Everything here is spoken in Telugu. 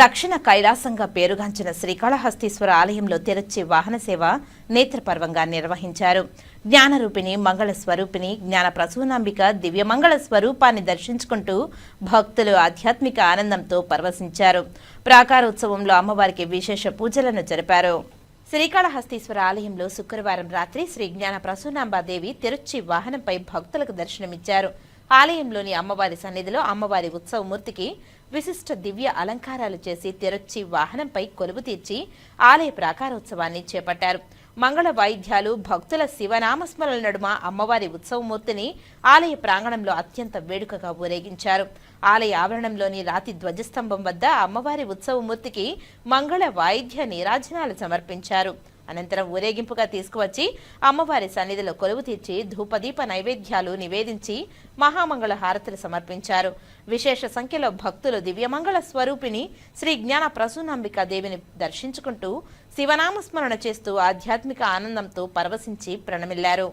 దక్షిణ కైలాసంగా పేరుగాంచిన శ్రీకాళహస్తీశ్వర ఆలయంలో తిరుచి వాహన సేవ నేత్రపర్వంగా నిర్వహించారు. జ్ఞానరూపిణి మంగళ స్వరూపిణి జ్ఞాన ప్రసూనాంబిక దివ్యమంగళ స్వరూపాన్ని దర్శించుకుంటూ భక్తులు ఆధ్యాత్మిక ఆనందంతో పరవశించారు. ప్రాకారోత్సవంలో అమ్మవారికి విశేష పూజలను జరిపారు. శ్రీకాళహస్తీశ్వర ఆలయంలో శుక్రవారం రాత్రి శ్రీ జ్ఞాన ప్రసూనాంబాదేవి తిరుచి వాహనంపై భక్తులకు దర్శనమిచ్చారు. ఆలయంలోని అమ్మవారి సన్నిధిలో అమ్మవారి ఉత్సవమూర్తికి విశిష్ట దివ్య అలంకారాలు చేసి తెరొచ్చి వాహనంపై కొలువు తీర్చి ఆలయ ప్రాకారోత్సవాన్ని చేపట్టారు. మంగళ వాయిద్యాలు భక్తుల శివనామస్మరణ నడుమ అమ్మవారి ఉత్సవమూర్తిని ఆలయ ప్రాంగణంలో అత్యంత వేడుకగా ఊరేగించారు. ఆలయ ఆవరణంలోని రాతి ధ్వజస్తంభం వద్ద అమ్మవారి ఉత్సవమూర్తికి మంగళ వాయిద్య నీరాజనాలు సమర్పించారు. అనంతరం ఊరేగింపుగా తీసుకువచ్చి అమ్మవారి సన్నిధిలో కొలువు తీర్చి ధూపదీప నైవేద్యాలు నివేదించి మహామంగళ హారతులు సమర్పించారు. విశేష సంఖ్యలో భక్తులు దివ్యమంగళ స్వరూపిణి శ్రీ జ్ఞాన ప్రసూనాంబిక దేవిని దర్శించుకుంటూ శివనామస్మరణ చేస్తూ ఆధ్యాత్మిక ఆనందంతో పరవశించి ప్రణమిల్లారు.